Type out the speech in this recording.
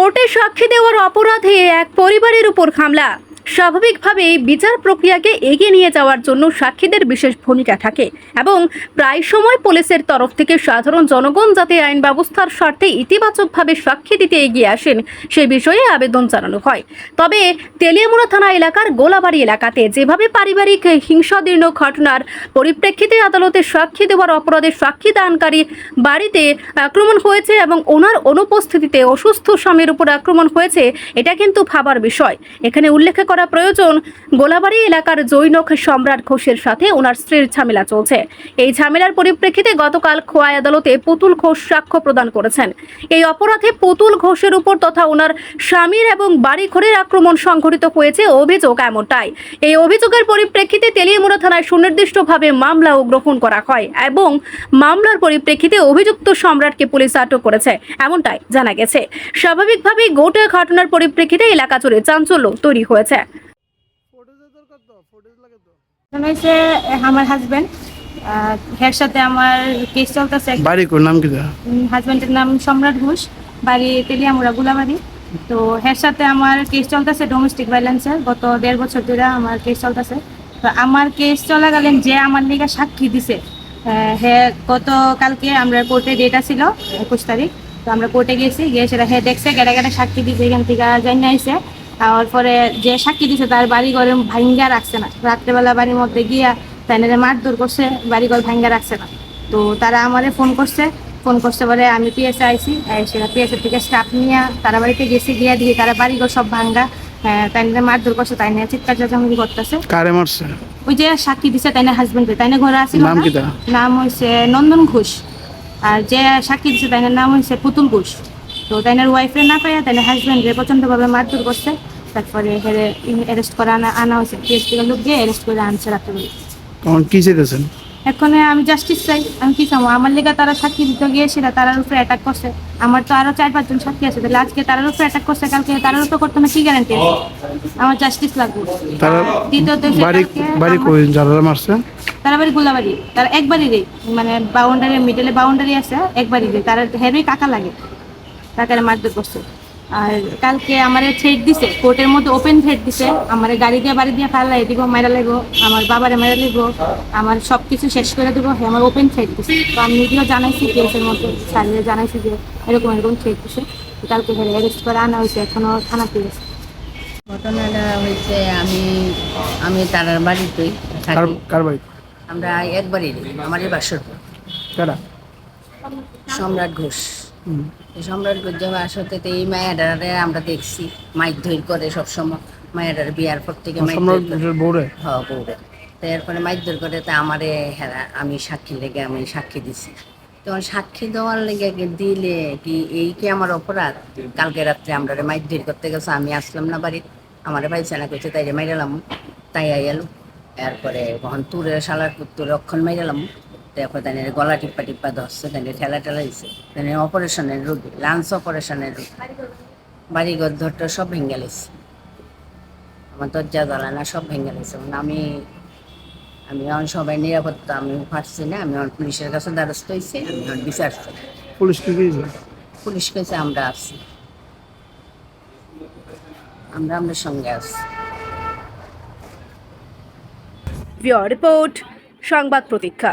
কোর্টে সাক্ষী দেওয়ার অপরাধে এক পরিবারের উপর হামলা। স্বাভাবিকভাবেই বিচার প্রক্রিয়াকে এগিয়ে নিয়ে যাওয়ার জন্য সাক্ষীদের বিশেষ ভূমিকা থাকে এবং প্রায় সময় পুলিশের তরফ থেকে সাধারণ জনগণ যাতে আইন ব্যবস্থার স্বার্থে ইতিবাচকভাবে সাক্ষী দিতে এগিয়ে আসেন, সে বিষয়ে আবেদন জানানো হয়। তবে তেলিয়ামুড়া থানা এলাকার গোলাবাড়ি এলাকাতে যেভাবে পারিবারিক হিংসাদীর্ণ ঘটনার পরিপ্রেক্ষিতে আদালতে সাক্ষী দেওয়ার অপরাধে সাক্ষী দানকারী বাড়িতে আক্রমণ হয়েছে এবং ওনার অনুপস্থিতিতে অসুস্থ স্বামীর উপর আক্রমণ হয়েছে, এটা কিন্তু ভাবার বিষয়। এখানে উল্লেখ করা প্রয়োজন, গোলাবাড়ি এলাকার জৈনক সম্রাট ঘোষের সাথে ওনার স্ত্রীর ঝামেলা চলছে। এই ঝামেলার পরিপ্রেক্ষিতে গতকাল খোয়াই আদালতে পুতুল ঘোষ সাক্ষ্য প্রদান করেছেন। এই অপরাধে পুতুল ঘোষের উপর তথা ওনার স্বামীর এবং বাড়ি ঘরের আক্রমণ সংঘটিত হয়েছে অভিযোগ এমনটাই। এই অভিযোগের পরিপ্রেক্ষিতে তেলিয়ামুড়া থানায় সুনির্দিষ্টভাবে মামলাও গ্রহণ করা হয় এবং মামলার পরিপ্রেক্ষিতে অভিযুক্ত সম্রাটকে পুলিশ আটক করেছে এমনটাই জানা গেছে। স্বাভাবিকভাবেই গোটা ঘটনার পরিপ্রেক্ষিতে এলাকা জুড়ে চাঞ্চল্য তৈরি হয়েছে ফটোজের দরকার তো ফটোজ লাগে তো এখন হয়েছে আমার হাজবেন্ড এর সাথে আমার কেস চলতেছে। বাড়ি কোন নাম কি হাজবেন্ডের নাম সম্রাট ঘোষ বাড়ি তেলিয়ামুড়া গুলাবাড়ি। তো এর সাথে আমার কেস চলতেছে ডোমেস্টিক ভাইলেন্সের গত দেড় বছর ধরে আমার কেস চলতেছে। তো আমার কেস চলাকালীন যে আমার লিগে সাক্ষী দিছে আহ, হে গত কালকে আমরা কোর্টে ডেট ছিল একুশ তারিখ। তো আমরা কোর্টে গেছি গিয়ে সেটা হে দেখছে গেটে গেটে সাক্ষী দিছে এখান থেকে জানিয়ে আইসে আর পরে যে সাক্ষী দিছে তার বাড়ি ঘরে ভাঙ্গা রাখছে না। রাত্রেবেলা বাড়ির মধ্যে গিয়া তাইনারে মারধর করছে বাড়ি ঘর ভাঙ্গা রাখছে না। তো তারা আমারে ফোন করছে ফোন করতে পরে আমি পিএসএ আইসি সেটা পিএসএ থেকে স্টাফ নিয়ে তারা বাড়িতে গেছি গিয়া দিয়ে তারা বাড়ি ঘর সব ভাঙ্গা। তাই মারধর করছে তাই নিয়ে চিৎকার চেঁচামেচি করতেছে। কারে মারছে? ওই যে সাক্ষী দিছে তাই না হাজবেন্ডে তাই না ঘরে আসিল নাম না? কি নাম হয়েছে নন্দন ঘোষ। আর যে সাক্ষী দিছে তাই নাম হয়েছে পুতুল ঘোষ। তো তাইনার ওয়াইফের না পাইয়া তাই হাজবেন্ডে প্রচন্ডভাবে মারধর করছে। তারপরে হেরে অ্যারেস্ট করে আনা আনা হয়েছে। পিএসপি লোক গিয়ে অ্যারেস্ট করে আনছে রাত্রে তখন কি চাইতেছেন? এখন আমি জাস্টিস চাই। আমি কি চাবো? আমার লেগে তারা সাক্ষী দিতে গিয়েছিল তারার উপরে অ্যাটাক করছে। আমার তো আরও চার পাঁচজন সাক্ষী আছে। তাহলে আজকে তারার উপরে অ্যাটাক করছে কালকে তারার উপরে করতে কি গ্যারান্টি আমার জাস্টিস লাগবে। তারা দ্বিতীয়ত বাড়ি বাড়ি কই যারা মারছে? তারা বাড়ি গোলাবাড়ি। তারা একবারই মানে বাউন্ডারি মিডলে বাউন্ডারি আছে একবারই রে। তারা হেরই কাকা লাগে। কাকারে মারধর করছে। আর কালকে আমার থ্রেড দিছে কোর্টের মধ্যে ওপেন থ্রেড দিছে আমার গাড়ি দিয়ে বাড়ি দিয়ে ফালাই দিব মারা লাগবো আমার বাবারে মারা লাগবো আমার সব কিছু শেষ করে দেবো হ্যাঁ আমার ওপেন থ্রেড দিছে। তো আমি নিজেও জানাইছি কেসের মধ্যে স্যারের জানাইছি যে এরকম এরকম থ্রেড দিছে। কালকে হেরে অ্যারেস্ট করে আনা হয়েছে এখনও থানাতে গেছে ঘটনাটা হয়েছে আমি আমি তারার বাড়িতেই থাকি। কার বাড়ি আমরা একবারই বাসরপুর কারা? সম্রাট ঘোষ। এই সম্রাট ঘোষ যে বাসতে তো এই মায়াডারে আমরা দেখছি মাইক ধৈর করে সবসময়। মায়াডার বিয়ার পর থেকে বউরে? হ্যাঁ বউরে। তো এরপরে মাইক ধৈর করে তা আমারে হেরা আমি সাক্ষী লেগে আমি সাক্ষী দিছি। তখন সাক্ষী দেওয়ার লেগে দিলে কি এই কি আমার অপরাধ? কালকে রাত্রে আমরা মাইক ধৈর করতে গেছে আমি আসলাম না বাড়ি আমার পাইছে না করছে তাই মাইরালাম তাই আইয়ালো এরপরে কখন তুরে শালার তুরে অক্ষণ মাইরালাম তারপর তাই গলা টিপ্পা টিপ্পা ধরছে তাই ঠেলা ঠেলা দিছে। তাই অপারেশনের রোগী লাঞ্চ অপারেশনের রোগী। বাড়ি ঘর ধরটা সব ভেঙে গেছে। আমার দরজা জ্বালানা সব ভেঙে গেছে। আমি আমি এখন সবাই নিরাপত্তা আমি পারছি না। আমি এখন পুলিশের কাছে দ্বারস্থ হয়েছি আমি এখন বিচার পুলিশ কি পুলিশ কাছে আমরা আছি। আমরা আমাদের সঙ্গে আছি। রিপোর্ট সংবাদ প্রতীক্ষা।